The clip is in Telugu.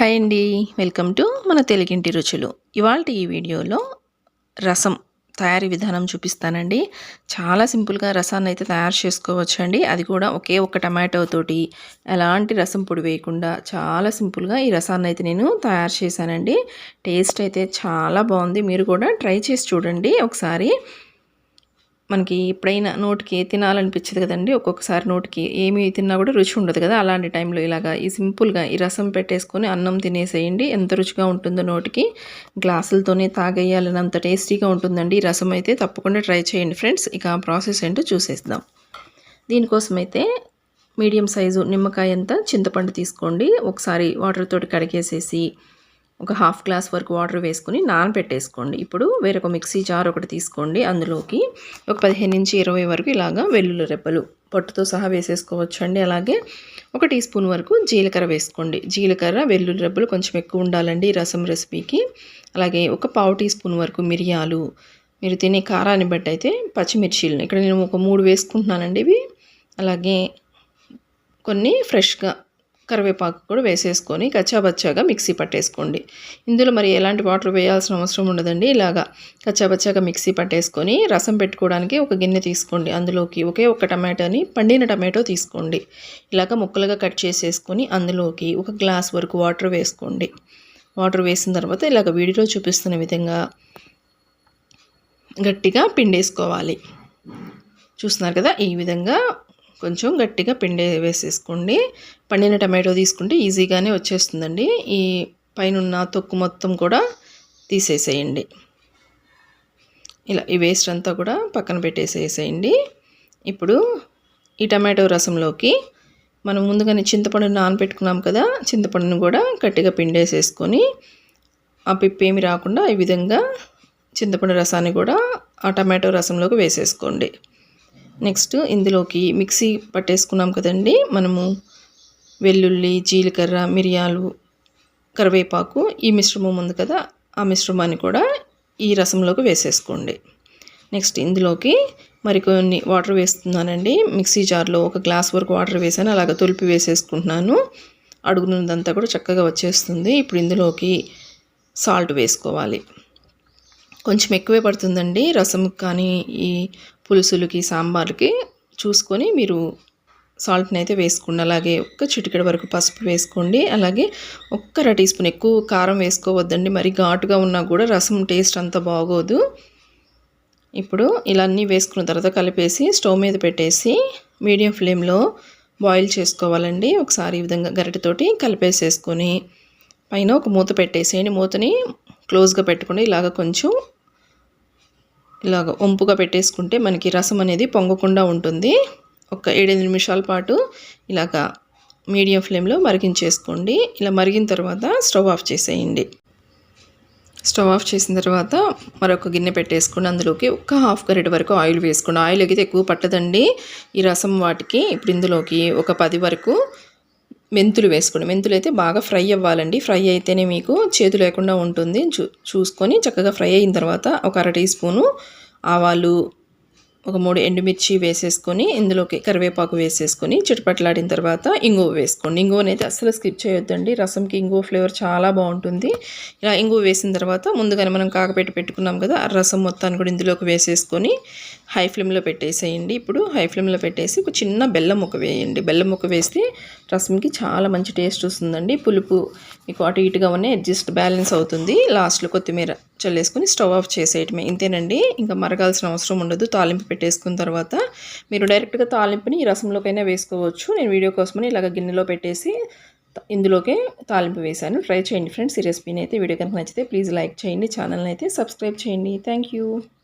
హాయ్ అండి. వెల్కమ్ టు మన తెలుగింటి రుచులు. ఇవాళ ఈ వీడియోలో రసం తయారీ విధానం చూపిస్తానండి. చాలా సింపుల్గా రసాన్ని అయితే తయారు చేసుకోవచ్చండి. అది కూడా ఒకే ఒక టమాటో తోటి ఎలాంటి రసం పొడి వేయకుండా చాలా సింపుల్గా ఈ రసాన్ని అయితే నేను తయారు చేశానండి. టేస్ట్ అయితే చాలా బాగుంది. మీరు కూడా ట్రై చేసి చూడండి ఒకసారి. మనకి ఎప్పుడైనా నోటికి తినాలనిపించదు కదండి. ఒక్కొక్కసారి నోటికి ఏమి తిన్నా కూడా రుచి ఉండదు కదా. అలాంటి టైంలో ఇలాగా ఈ సింపుల్గా ఈ రసం పెట్టేసుకొని అన్నం తినేసేయండి. ఎంత రుచిగా ఉంటుందో నోటికి. గ్లాసులతోనే తాగేయాలని అంత టేస్టీగా ఉంటుందండి. ఈ రసం అయితే తప్పకుండా ట్రై చేయండి ఫ్రెండ్స్. ఇక ప్రాసెస్ ఏంటో చూసేద్దాం. దీనికోసం అయితే మీడియం సైజు నిమ్మకాయ అంతా చింతపండు తీసుకోండి. ఒకసారి వాటర్ తోటి కడిగేసేసి ఒక హాఫ్ గ్లాస్ వరకు వాటర్ వేసుకొని నానబెట్టేసుకోండి. ఇప్పుడు వేరొక మిక్సీ జార్ ఒకటి తీసుకోండి. అందులోకి ఒక పదిహేను నుంచి ఇరవై వరకు ఇలాగా వెల్లుల్లి రెప్పలు పొట్టుతో సహా వేసేసుకోవచ్చండి. అలాగే ఒక టీ స్పూన్ వరకు జీలకర్ర వేసుకోండి. జీలకర్ర వెల్లుల్లి రెబ్బలు కొంచెం ఎక్కువ ఉండాలండి రసం రెసిపీకి అలాగే ఒక పావు టీ స్పూన్ వరకు మిరియాలు. మీరు తినే కారాన్ని బట్టి అయితే పచ్చిమిర్చీలు ఇక్కడ నేను ఒక మూడు వేసుకుంటున్నానండి ఇవి. అలాగే కొన్ని ఫ్రెష్గా కరివేపాకు కూడా వేసేసుకొని కచ్చాబచ్చాగా మిక్సీ పట్టేసుకోండి. ఇందులో మరి ఎలాంటి వాటర్ వేయాల్సిన అవసరం ఉండదండి. ఇలాగా కచ్చాబచ్చాగా మిక్సీ పట్టేసుకొని రసం పెట్టుకోవడానికి ఒక గిన్నె తీసుకోండి. అందులోకి ఒకే ఒక టమాటోని పండిన టమాటో తీసుకోండి. ఇలాగ ముక్కలుగా కట్ చేసేసుకొని అందులోకి ఒక గ్లాస్ వరకు వాటర్ వేసుకోండి. వాటర్ వేసిన తర్వాత ఇలాగ వీడియోలో చూపిస్తున్న విధంగా గట్టిగా పిండేసుకోవాలి. చూస్తున్నారు కదా? ఈ విధంగా కొంచెం గట్టిగా పిండి వేసేసుకోండి. పండిన టమాటో తీసుకుంటే ఈజీగానే వచ్చేస్తుందండి. ఈ పైన తొక్కు మొత్తం కూడా తీసేసేయండి. ఇలా ఈ వేస్ట్ అంతా కూడా పక్కన పెట్టేసేసేయండి. ఇప్పుడు ఈ టమాటో రసంలోకి మనం ముందుగానే చింతపండు నానబెట్టుకున్నాం కదా చింతపండును కూడా గట్టిగా పిండేసేసుకొని ఆ పిప్పి ఏమి రాకుండా ఈ విధంగా చింతపండు రసాన్ని కూడా ఆ టమాటో రసంలోకి వేసేసుకోండి. నెక్స్ట్ ఇందులోకి మిక్సీ పట్టేసుకున్నాం కదండి. మనము వెల్లుల్లి జీలకర్ర మిరియాలు కరివేపాకు ఈ మిశ్రమం ఉంది కదా ఆ మిశ్రమాన్ని కూడా ఈ రసంలోకి వేసేసుకోండి. నెక్స్ట్ ఇందులోకి మరికొన్ని వాటర్ వేస్తున్నానండి. మిక్సీ జార్లో ఒక గ్లాస్ వరకు వాటర్ వేసాను. అలాగ తొలిపి వేసేసుకుంటున్నాను. అడుగునందంతా కూడా చక్కగా వచ్చేస్తుంది. ఇప్పుడు ఇందులోకి సాల్ట్ వేసుకోవాలి. కొంచెం ఎక్కువే పడుతుందండి. రసం కానీ ఈ పులుసులకి సాంబార్కి చూసుకొని మీరు సాల్ట్ని అయితే వేసుకోండి. అలాగే ఒక్క చిటికెడ వరకు పసుపు వేసుకోండి. అలాగే ఒక్క టీ స్పూన్ ఎక్కువ కారం వేసుకోవద్దండి. మరి ఘాటుగా ఉన్నా కూడా రసం టేస్ట్ అంత బాగోదు. ఇప్పుడు ఇలా అన్నీ వేసుకున్న తర్వాత కలిపేసి స్టవ్ మీద పెట్టేసి మీడియం ఫ్లేమ్లో బాయిల్ చేసుకోవాలండి. ఒకసారి ఈ విధంగా గరిటెతోటి కలిపేసేసుకొని పైన ఒక మూత పెట్టేసేయండి. మూతని క్లోజ్గా పెట్టుకుని ఇలాగ కొంచెం ఇలాగ వంపుగా పెట్టేసుకుంటే మనకి రసం అనేది పొంగకుండా ఉంటుంది. ఒక ఏడెనిమిది నిమిషాల పాటు ఇలాగ మీడియం ఫ్లేమ్లో మరిగించేసుకోండి. ఇలా మరిగిన తర్వాత స్టవ్ ఆఫ్ చేసేయండి. స్టవ్ ఆఫ్ చేసిన తర్వాత మరొక గిన్నె పెట్టేసుకోండి అందులోకి ఒక హాఫ్ గరిట వరకు ఆయిల్ వేసుకోండి ఆయిల్ అయితే ఎక్కువ పట్టదండి. ఈ రసం వాటికి ఇప్పుడు ఇందులోకి ఒక పది వరకు మెంతులు వేసుకోండి. మెంతులు అయితే బాగా ఫ్రై అవ్వాలండి. ఫ్రై అయితేనే మీకు చేతు లేకుండా ఉంటుంది. చూ చూసుకొని చక్కగా ఫ్రై అయిన తర్వాత ఒక అర టీ స్పూను ఆవాలు ఒక మూడు ఎండుమిర్చి వేసేసుకొని ఇందులోకి కరివేపాకు వేసేసుకొని చిటపట్లాడిన తర్వాత ఇంగువ వేసుకోండి. ఇంగువనైతే అస్సలు స్కిప్ చేయొద్దండి. రసంకి ఇంగువ ఫ్లేవర్ చాలా బాగుంటుంది. ఇలా ఇంగువ వేసిన తర్వాత ముందుగానే మనం కాకపెట్టి పెట్టుకున్నాం కదా ఆ రసం మొత్తాన్ని కూడా ఇందులోకి వేసేసుకొని హై ఫ్లేమ్లో పెట్టేసేయండి. ఇప్పుడు హై ఫ్లేమ్లో పెట్టేసి ఒక చిన్న బెల్లం ముక్క వేయండి. బెల్లం ముక్క వేస్తే రసంకి చాలా మంచి టేస్ట్ వస్తుందండి. పులుపు మీకు అటు ఇటుగా ఉన్నాయి అడ్జస్ట్ బ్యాలెన్స్ అవుతుంది. లాస్ట్లో కొత్తిమీర చల్లేసుకొని స్టవ్ ఆఫ్ చేసేయటమే. ఇంతేనండి. ఇంకా మరగాల్సిన అవసరం ఉండదు. తాలింపు పెట్టేసుకున్న తర్వాత మీరు డైరెక్ట్గా తాలింపుని ఈ రసంలోకైనా వేసుకోవచ్చు. నేను వీడియో కోసమని ఇలాగ గిన్నెలో పెట్టేసి ఇందులోకే తాలింపు వేశాను. ట్రై చేయండి ఫ్రెండ్స్. ఈ రెసిపీని అయితే వీడియో కనుక నచ్చితే ప్లీజ్ లైక్ చేయండి. ఛానల్ని అయితే సబ్స్క్రైబ్ చేయండి. థ్యాంక్